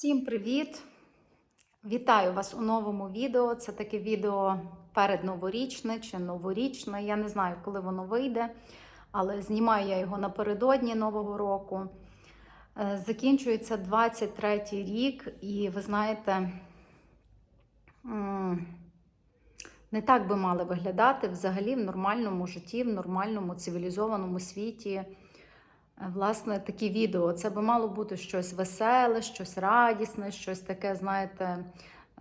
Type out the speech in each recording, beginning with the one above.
Всім привіт! Вітаю вас у новому відео. Це таке відео передноворічне чи новорічне. Я не знаю, коли воно вийде, але знімаю я його напередодні Нового року. Е, Закінчується 23-й рік, і ви знаєте, не так би мали виглядати взагалі в нормальному житті, в нормальному цивілізованому світі. Е, Власне, такі відео. Це би мало бути щось веселе, щось радісне, щось таке, знаєте,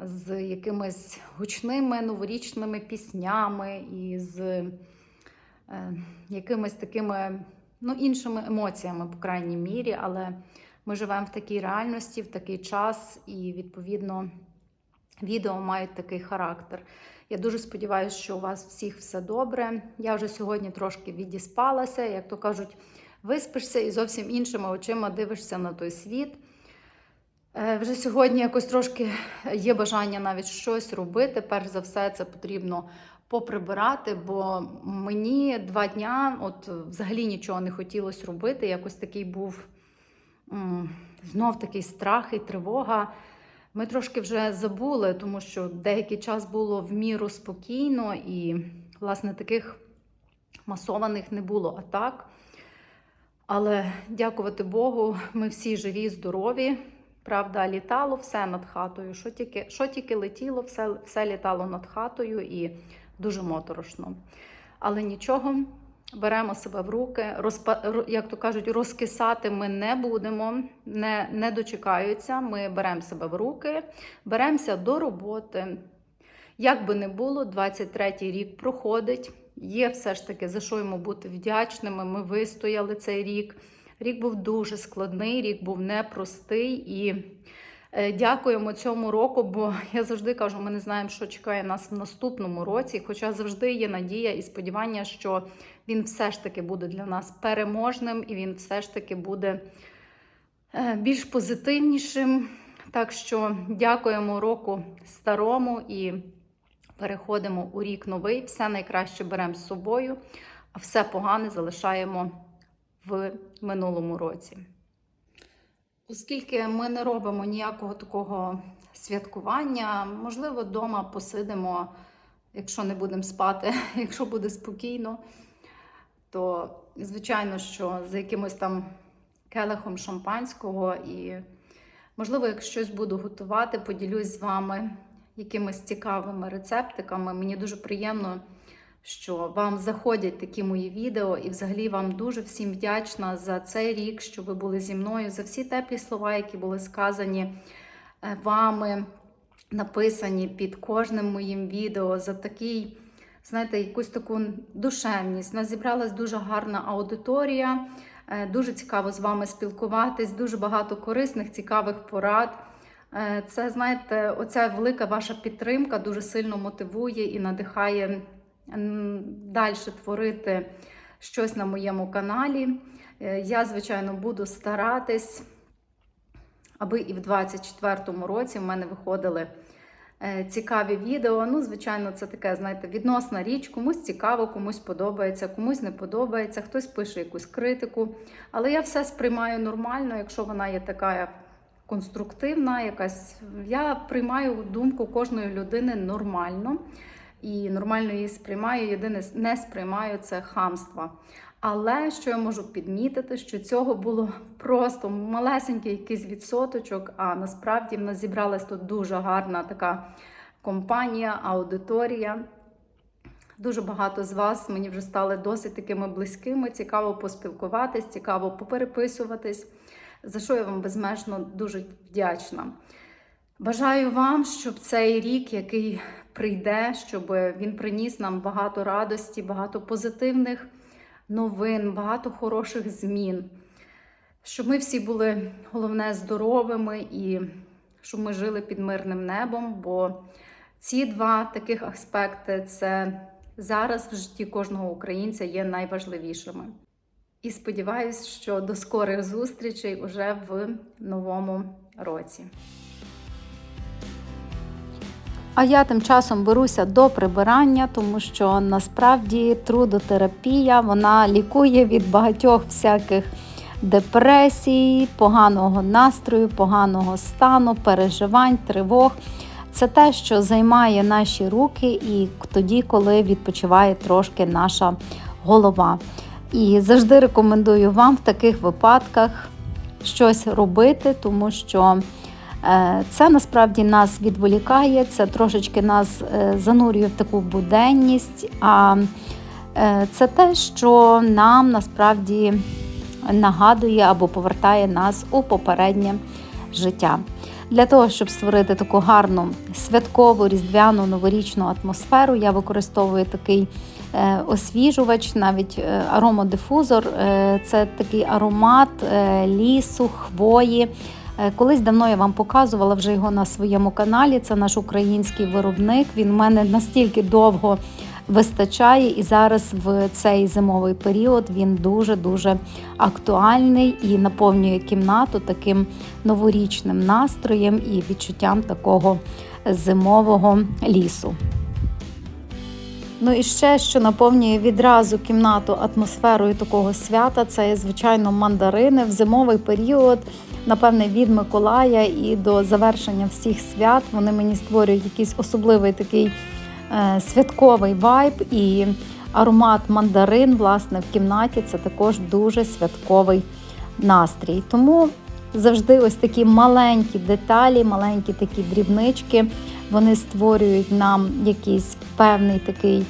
з якимись гучними новорічними піснями і з е, якимись такими ну, іншими емоціями, по крайній мірі. Але ми живемо в такій реальності, в такий час, і відповідно відео мають такий характер. Я дуже сподіваюся, що у вас всіх все добре. Я вже сьогодні трошки відіспалася, як то кажуть виспишся і зовсім іншими очима дивишся на той світ. Е, Вже сьогодні якось трошки є бажання навіть щось робити. Перш за все, це потрібно поприбирати, бо мені два дня от взагалі нічого не хотілося робити. Якось такий був знов такий страх і тривога. Ми трошки вже забули, тому що деякий час було в міру спокійно і, власне, таких масованих не було атак. Але дякувати Богу, ми всі живі, здорові. Правда, літало все над хатою. Що тільки, що тільки летіло, все, все літало над хатою і дуже моторошно. Але нічого, беремо себе в руки, розпа, як то кажуть, розкисати ми не будемо, не, не дочекаються. Ми беремо себе в руки, беремося до роботи. Як би не було, 23-й рік проходить. Є все ж таки за що йому бути вдячними. Ми вистояли цей рік. Рік був дуже складний, рік був непростий і е, дякуємо цьому року, бо я завжди кажу, ми не знаємо, що чекає нас в наступному році. Хоча завжди є надія і сподівання, що він все ж таки буде для нас переможним і він все ж таки буде е, більш позитивнішим. Так що дякуємо року старому і переходимо у рік новий. Все найкраще беремо з собою, а все погане залишаємо в минулому році. Оскільки ми не робимо ніякого такого святкування, можливо, вдома посидимо, якщо не будемо спати, якщо буде спокійно, то звичайно, що за якимось там келихом шампанського і, можливо, як щось буду готувати, поділюсь з вами якимись цікавими рецептиками. Мені дуже приємно, що вам заходять такі мої відео, і взагалі вам дуже всім вдячна за цей рік, що ви були зі мною, за всі теплі слова, які були сказані е, вами, написані під кожним моїм відео, за такий. Знаєте, якусь таку душевність. Нас зібралась дуже гарна аудиторія. Е, Дуже цікаво з вами спілкуватись, дуже багато корисних, цікавих порад. Е, Це, знаєте, оця велика ваша підтримка дуже сильно мотивує і надихає далі творити щось на моєму каналі. Е, Я, звичайно, буду старатись, аби і в 2024 році в мене виходили е, цікаві відео. Ну, звичайно, це таке, знаєте, відносна річ. Комусь цікаво, комусь подобається, комусь не подобається, хтось пише якусь критику. Але я все сприймаю нормально, якщо вона є така конструктивна, якась. Я приймаю думку кожної людини нормально. І нормально її сприймаю. Єдине не сприймаю це хамство. Але що я можу підмітити, що цього було просто малесенький якийсь відсоточок, а насправді в нас зібралась тут дуже гарна така компанія, аудиторія. Дуже багато з вас мені вже стали досить такими близькими. Цікаво поспілкуватись, цікаво попереписуватись, за що я вам безмежно дуже вдячна. Бажаю вам, щоб цей рік, який прийде, щоб він приніс нам багато радості, багато позитивних новин, багато хороших змін. Щоб ми всі були головне здоровими і щоб ми жили під мирним небом. Бо ці два таких аспекти це зараз в житті кожного українця є найважливішими. І сподіваюся, що до скорих зустрічей уже в новому році. А я тим часом беруся до прибирання, тому що насправді трудотерапія вона лікує від багатьох всяких депресій, поганого настрою, поганого стану, переживань, тривог. Це те, що займає наші руки, і тоді, коли відпочиває трошки наша голова. І завжди рекомендую вам в таких випадках щось робити, тому що е, це насправді нас відволікає, це трошечки нас е, занурює в таку буденність. А е, це те, що нам насправді нагадує або повертає нас у попереднє життя. Для того, щоб створити таку гарну святкову різдвяну новорічну атмосферу, я використовую такий освіжувач, навіть е, аромодифузор. Е, Це такий аромат е, лісу, хвої. Е, Колись давно я вам показувала вже його на своєму каналі. Це наш український виробник. Він в мене настільки довго вистачає, і зараз в цей зимовий період він дуже дуже актуальний і наповнює кімнату таким новорічним настроєм і відчуттям такого зимового лісу. Ну і ще, що наповнює відразу кімнату атмосферою такого свята, це, звичайно, мандарини в зимовий період. Напевне, від Миколая і до завершення всіх свят вони мені створюють якийсь особливий такий е, святковий вайб і аромат мандарин, власне, в кімнаті це також дуже святковий настрій. Тому завжди ось такі маленькі деталі, маленькі такі дрібнички, вони створюють нам якийсь певний такий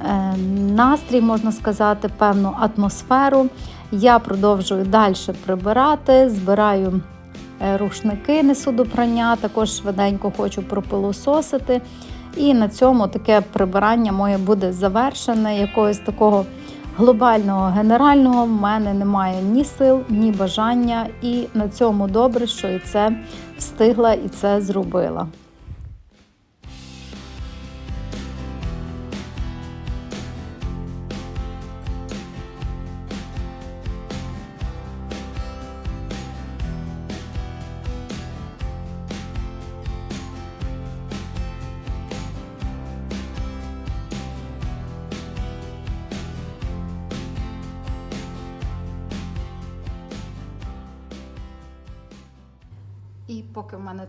е, настрій, можна сказати, певну атмосферу. Я продовжую далі прибирати, збираю е, рушники, несу до прання, також швиденько хочу пропилососити. І на цьому таке прибирання моє буде завершене. Якогось такого глобального генерального в мене немає ні сил, ні бажання. І на цьому добре, що і це встигла і це зробила.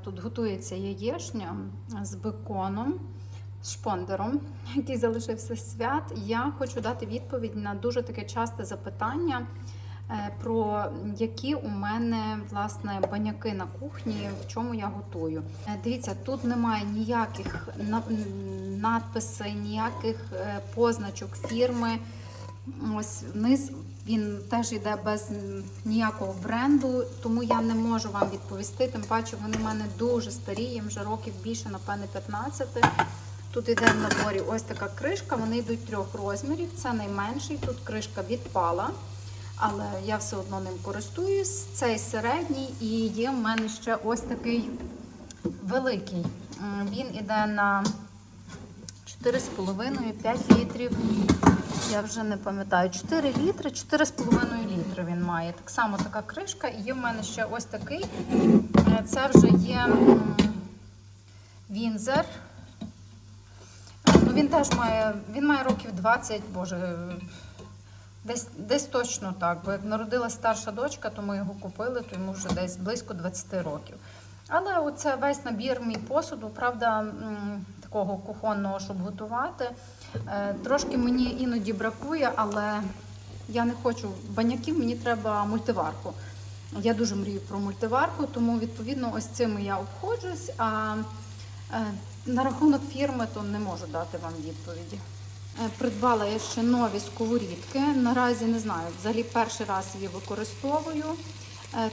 Тут готується яєшня з беконом, з шпондером, який залишився свят, я хочу дати відповідь на дуже таке часте запитання е, про які у мене власне баняки на кухні, в чому я готую. Е, Дивіться, тут немає ніяких на- надписей, ніяких е, позначок фірми. Ось вниз він теж йде без ніякого бренду, тому я не можу вам відповісти. Тим паче вони в мене дуже старі, їм вже років більше, напевне, 15. Тут йде в наборі ось така кришка, вони йдуть трьох розмірів. Це найменший, тут кришка відпала, але я все одно ним користуюсь. Цей середній і є в мене ще ось такий великий. Він іде на 4,5-5 літрів. Я вже не пам'ятаю, 4 літри, 4,5 літри він має. Так само така кришка. І є в мене ще ось такий. Е, Це вже є Вінзер. Ну, він теж має, він має років 20, боже, десь, десь точно так. Бо як народилась старша дочка, то ми його купили, то йому вже десь близько 20 років. Але оце весь набір мій посуду, правда, такого кухонного, щоб готувати. Е, Трошки мені іноді бракує, але я не хочу баняків, мені треба мультиварку. Я дуже мрію про мультиварку, тому відповідно ось цими я обходжусь. А е, на рахунок фірми то не можу дати вам відповіді. Е, Придбала я ще нові сковорідки. Наразі не знаю, взагалі перший раз її використовую,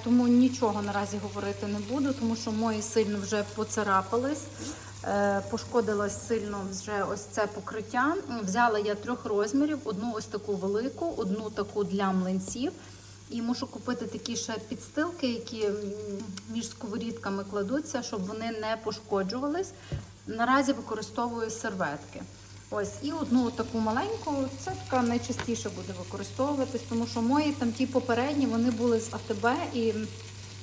тому нічого наразі говорити не буду, тому що мої сильно вже поцарапались. Е, Пошкодилось сильно вже ось це покриття. Взяла я трьох розмірів: одну ось таку велику, одну таку для млинців. І мушу купити такі ще підстилки, які між сковорідками кладуться, щоб вони не пошкоджувались. Наразі використовую серветки. Ось і одну таку маленьку, це така найчастіше буде використовуватись, тому що мої там ті попередні вони були з АТБ і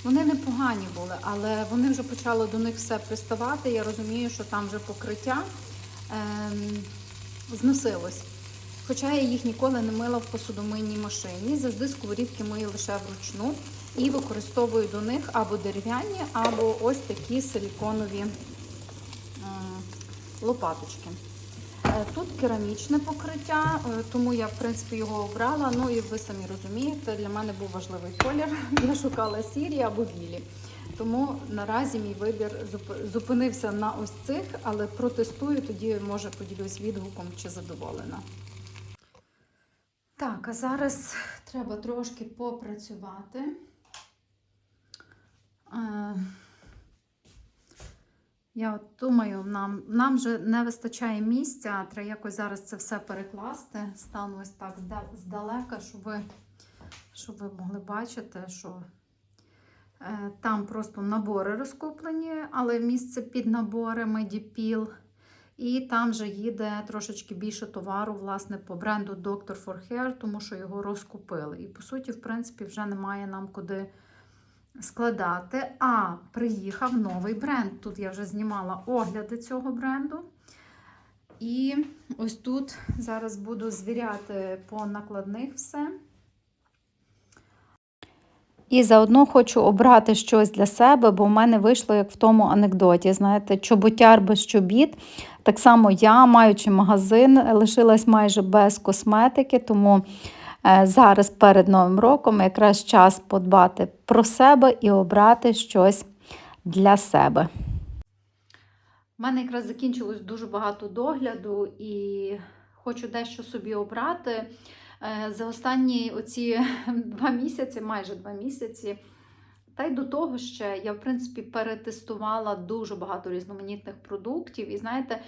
вони непогані були, але вони вже почало до них все приставати. Я розумію, що там вже покриття ем, зносилось. Хоча я їх ніколи не мила в посудомийній машині, завжди сковорідки мию лише вручну і використовую до них або дерев'яні, або ось такі силіконові м, лопаточки. Е, Тут керамічне покриття, е, тому я в принципі його обрала. Ну і ви самі розумієте, для мене був важливий колір. Я шукала сірі або білі. Тому наразі мій вибір зупинився на ось цих, але протестую, тоді може поділюсь відгуком чи задоволена. Так, а зараз треба трошки попрацювати. Я от думаю, нам, нам вже не вистачає місця, треба якось зараз це все перекласти. Стану ось так здалека, щоб ви, щоб ви могли бачити, що е, там просто набори розкуплені, але місце під набори Медіпіл. І там вже їде трошечки більше товару, власне, по бренду Dr. for Hair, тому що його розкупили. І по суті, в принципі, вже немає нам куди складати. А приїхав новий бренд. Тут я вже знімала огляди цього бренду. І ось тут зараз буду звіряти по накладних все. І заодно хочу обрати щось для себе, бо в мене вийшло як в тому анекдоті. Знаєте, чоботяр без чобіт. Так само я, маючи магазин, лишилась майже без косметики, тому зараз перед Новим роком якраз час подбати про себе і обрати щось для себе. У мене якраз закінчилось дуже багато догляду і хочу дещо собі обрати. Е, За останні оці два місяці, майже два місяці, та й до того ще я, в принципі, перетестувала дуже багато різноманітних продуктів. І знаєте,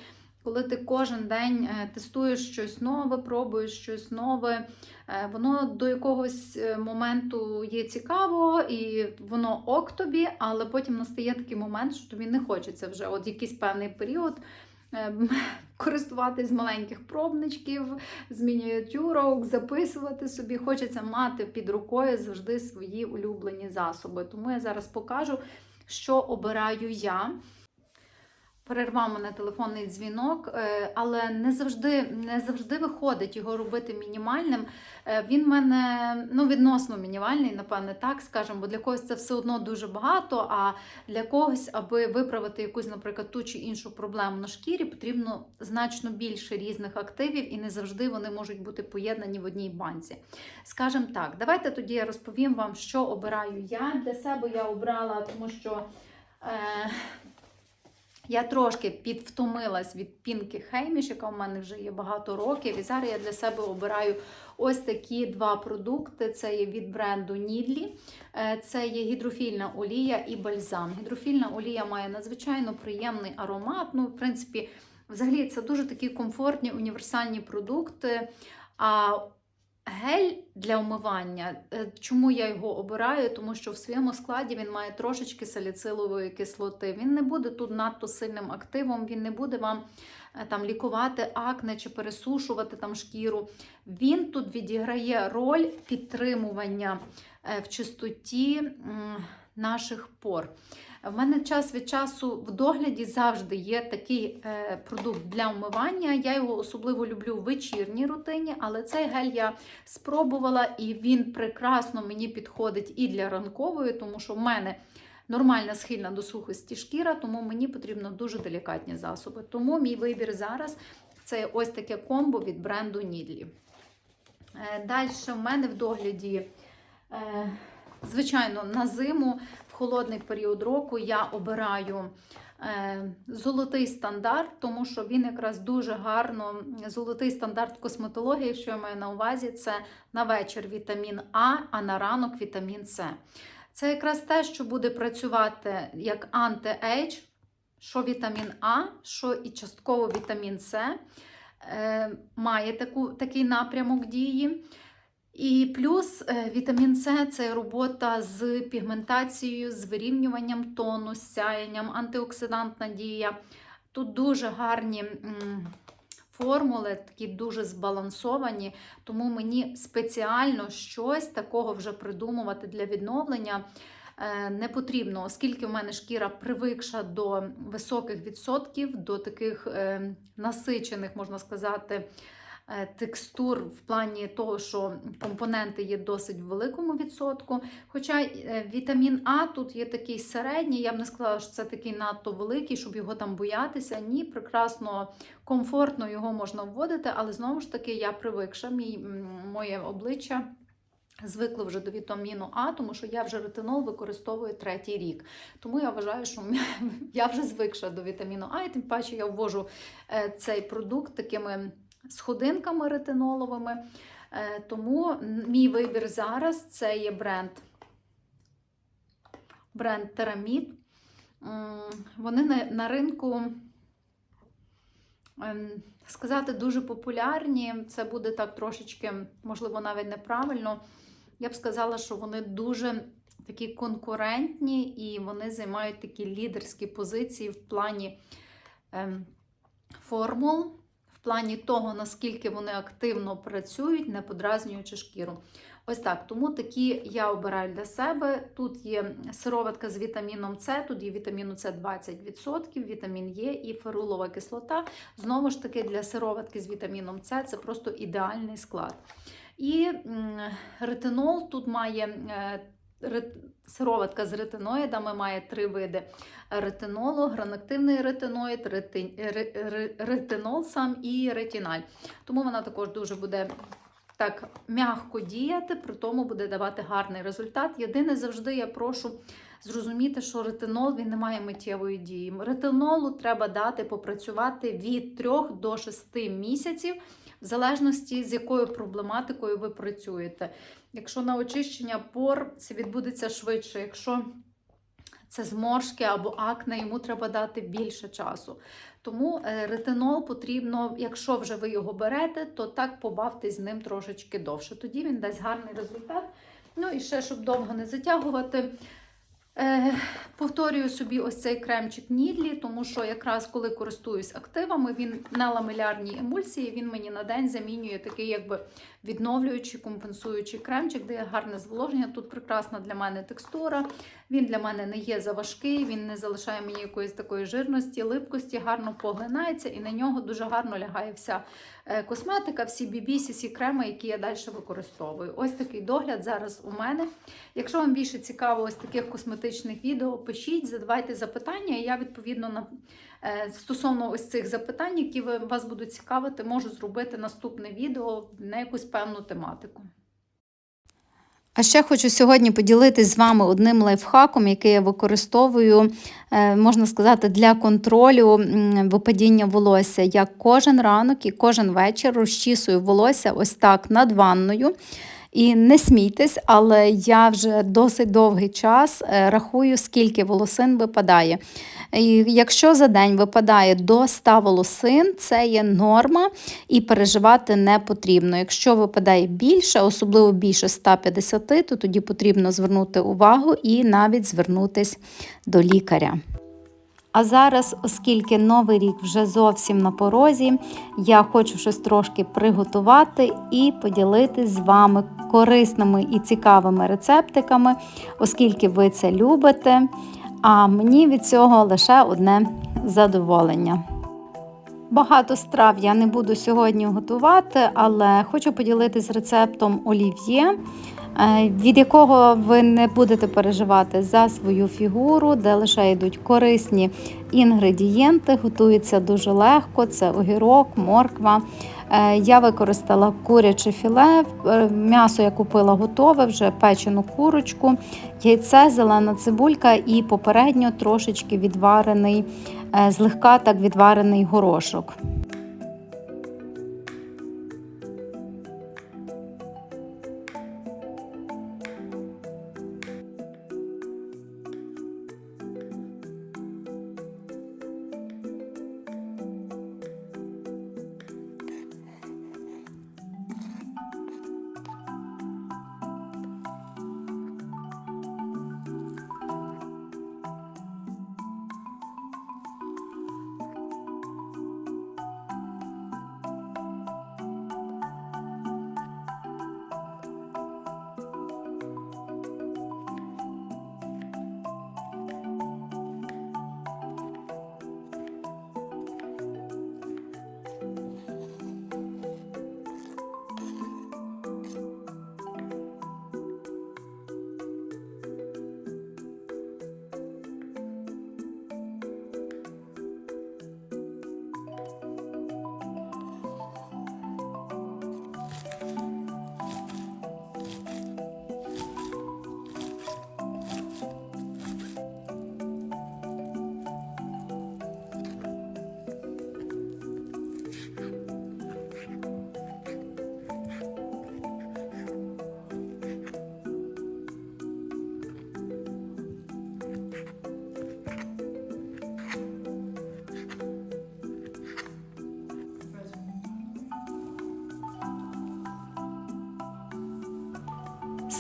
коли ти кожен день е, тестуєш щось нове, пробуєш щось нове, е, воно до якогось е, моменту є цікаво, і воно ок тобі, але потім настає такий момент, що тобі не хочеться вже от якийсь певний період. Користуватись маленьких пробничків, з мініатюрок, записувати собі. Хочеться мати під рукою завжди свої улюблені засоби. Тому я зараз покажу, що обираю я. Перервав мене телефонний дзвінок, е, але не завжди, не завжди виходить його робити мінімальним. Е, Він в мене ну, відносно мінімальний, напевне, так скажемо, бо для когось це все одно дуже багато. А для когось, аби виправити якусь, наприклад, ту чи іншу проблему на шкірі, потрібно значно більше різних активів, і не завжди вони можуть бути поєднані в одній банці. Скажем так, давайте тоді я розповім вам, що обираю я. Для себе я обрала, тому що. Е, я трошки підвтомилась від пінки Хейміш, яка в мене вже є багато років. І зараз я для себе обираю ось такі два продукти. Це є від бренду Нідлі. Це є гідрофільна олія і бальзам. Гідрофільна олія має надзвичайно приємний аромат. Ну, в принципі, взагалі це дуже такі комфортні універсальні продукти. А Гель для умивання. е, Чому я його обираю? Тому що в своєму складі він має трошечки саліцилової кислоти. Він не буде тут надто сильним активом, він не буде вам е, там лікувати акне чи пересушувати там шкіру. Він тут відіграє роль підтримування е, в чистоті наших пор. В мене час від часу в догляді завжди є такий е, продукт для вмивання. Я його особливо люблю в вечірній рутині, але цей гель я спробувала і він прекрасно мені підходить і для ранкової, тому що в мене нормальна схильна до сухості шкіра, тому мені потрібно дуже делікатні засоби. Тому мій вибір зараз це ось таке комбо від бренду Нідлі. Далі в мене в догляді. Звичайно, на зиму в холодний період року я обираю е, золотий стандарт, тому що він якраз дуже гарно, золотий стандарт косметології, що я маю на увазі, це на вечір вітамін А, а на ранок вітамін С. Це якраз те, що буде працювати як анти-ейдж, що вітамін А, що і частково вітамін С. Е, має таку, такий напрямок дії. І плюс е, вітамін С це робота з пігментацією, з вирівнюванням тону, з сяєнням, антиоксидантна дія. Тут дуже гарні формули, такі дуже збалансовані, тому мені спеціально щось такого вже придумувати для відновлення е, не потрібно, оскільки в мене шкіра привикша до високих відсотків, до таких е, насичених, можна сказати, текстур в плані того, що компоненти є досить в великому відсотку. Хоча е, вітамін А тут є такий середній, я б не сказала, що це такий надто великий, щоб його там боятися. Ні, прекрасно, комфортно його можна вводити, але знову ж таки я привикша, мій, моє обличчя. Звикло вже до вітаміну А, тому що я вже ретинол використовую третій рік. Тому я вважаю, що я вже звикша до вітаміну А, і тим паче я ввожу е, цей продукт такими сходинками ретиноловими. Е, Тому мій вибір зараз це є бренд бренд Терамід. Вони на, ринку, ем, сказати, дуже популярні. Це буде так трошечки, можливо, навіть неправильно. Я б сказала, що вони дуже такі конкурентні і вони займають такі лідерські позиції в плані ем, формул, в плані того, наскільки вони активно працюють, не подразнюючи шкіру. Ось так, тому такі я обираю для себе. Тут є сироватка з вітаміном С, тут є вітаміну С 20%, вітамін Е і ферулова кислота. Знову ж таки, для сироватки з вітаміном С це просто ідеальний склад. І ретинол тут має е, сироватка з ретиноїдами, має три види ретинолу, гранактивний ретиноїд, рети- ре- ре- ретинол сам і ретіналь. Тому вона також дуже буде так м'яко діяти, при тому буде давати гарний результат. Єдине, завжди я прошу зрозуміти, що ретинол він не має миттєвої дії. Ретинолу треба дати попрацювати від 3 до 6 місяців, в залежності з якою проблематикою ви працюєте. Якщо на очищення пор це відбудеться швидше, якщо це зморшки або акне, йому треба дати більше часу. Тому е, ретинол потрібно, якщо вже ви його берете, то так побавтесь з ним трошечки довше. Тоді він дасть гарний результат. Ну і ще, щоб довго не затягувати. Е, повторюю собі ось цей кремчик Нідлі, тому що якраз коли користуюсь активами, він на ламелярній емульсії, він мені на день замінює такий якби відновлюючий, компенсуючий кремчик, де є гарне зволоження. Тут прекрасна для мене текстура. Він для мене не є заважкий, він не залишає мені якоїсь такої жирності, липкості, гарно поглинається, і на нього дуже гарно лягає вся е, косметика, всі BB, CC креми, які я далі використовую. Ось такий догляд зараз у мене. Якщо вам більше цікаво ось таких косметичних відео, пишіть, задавайте запитання, і я відповідно на е, стосовно ось цих запитань, які вас будуть цікавити, можу зробити наступне відео на якусь певну тематику. А ще хочу сьогодні поділитись з вами одним лайфхаком, який я використовую, е, можна сказати, для контролю випадіння волосся. Я кожен ранок і кожен вечір розчісую волосся ось так над ванною. І не смійтесь, але я вже досить довгий час е, рахую, скільки волосин випадає. І якщо за день випадає до 100 волосин, це є норма і переживати не потрібно. Якщо випадає більше, особливо більше 150, то тоді потрібно звернути увагу і навіть звернутись до лікаря. А зараз, оскільки новий рік вже зовсім на порозі, я хочу щось трошки приготувати і поділитись з вами корисними і цікавими рецептиками, оскільки ви це любите. А мені від цього лише одне задоволення. Багато страв я не буду сьогодні готувати, але хочу поділитися рецептом олів'є, від якого ви не будете переживати за свою фігуру, де лише йдуть корисні інгредієнти, готується дуже легко: це огірок, морква. Е, Я використала куряче філе, е, м'ясо я купила готове, вже печену курочку, яйце, зелена цибулька і попередньо трошечки відварений, е, злегка так відварений горошок.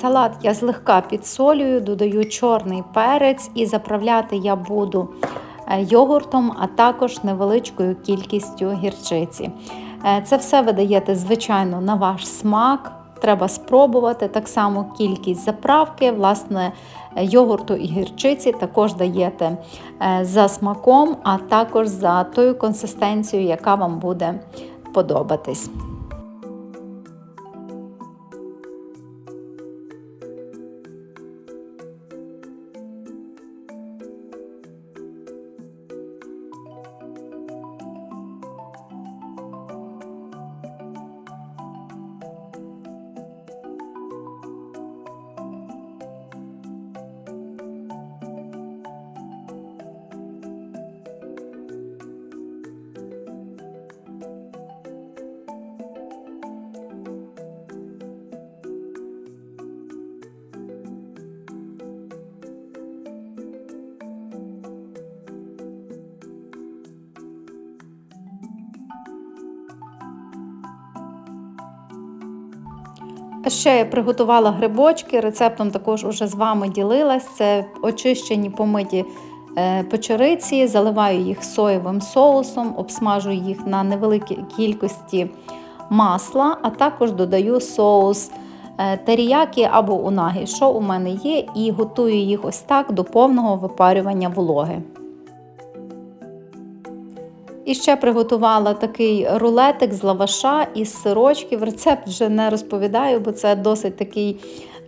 Салат я злегка підсолюю, додаю чорний перець і заправляти я буду е, йогуртом, а також невеличкою кількістю гірчиці. Е, Це все ви даєте, звичайно, на ваш смак. Треба спробувати так само кількість заправки, власне, е, йогурту і гірчиці також даєте за смаком, а також за тою консистенцією, яка вам буде подобатись. Ще я приготувала грибочки, рецептом також уже з вами ділилась. Це очищені помиті е, печериці, заливаю їх соєвим соусом, обсмажую їх на невеликій кількості масла, а також додаю соус е, теріякі або унагі, що у мене є, і готую їх ось так до повного випарювання вологи. І ще приготувала такий рулетик з лаваша із сирочків. Рецепт вже не розповідаю, бо це досить такий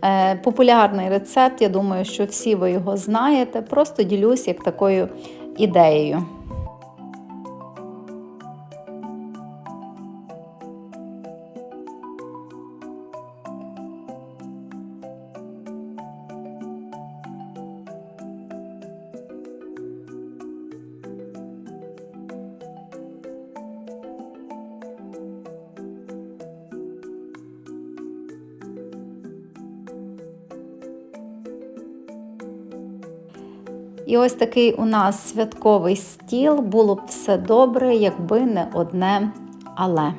е, популярний рецепт. Я думаю, що всі ви його знаєте. Просто ділюсь як такою ідеєю. Ось такий у нас святковий стіл. Було б все добре, якби не одне але.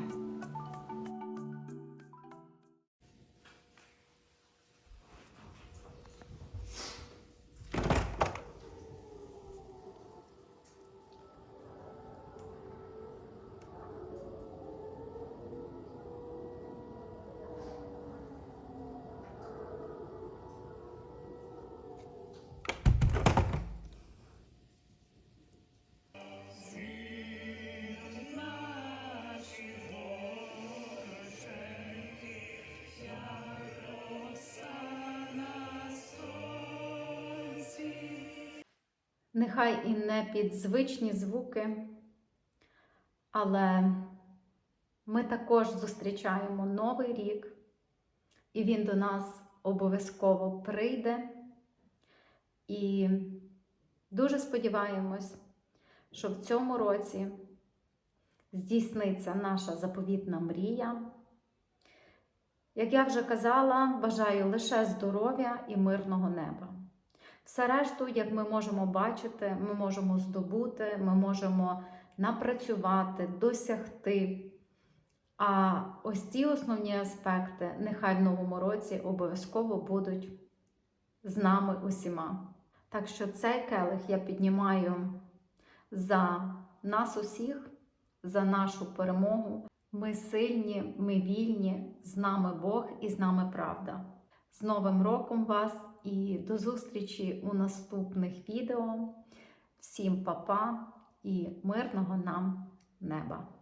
Нехай і не під звичні звуки, але ми також зустрічаємо Новий рік, і він до нас обов'язково прийде. І дуже сподіваємось, що в цьому році здійсниться наша заповітна мрія. Як я вже казала, бажаю лише здоров'я і мирного неба. Все решту, як ми можемо бачити, ми можемо здобути, ми можемо напрацювати, досягти. А ось ці основні аспекти нехай в новому році обов'язково будуть з нами усіма. Так що цей келих я піднімаю за нас усіх, за нашу перемогу. Ми сильні, ми вільні, з нами Бог і з нами правда. З Новим роком вас і до зустрічі у наступних відео. Всім па-па і мирного нам неба!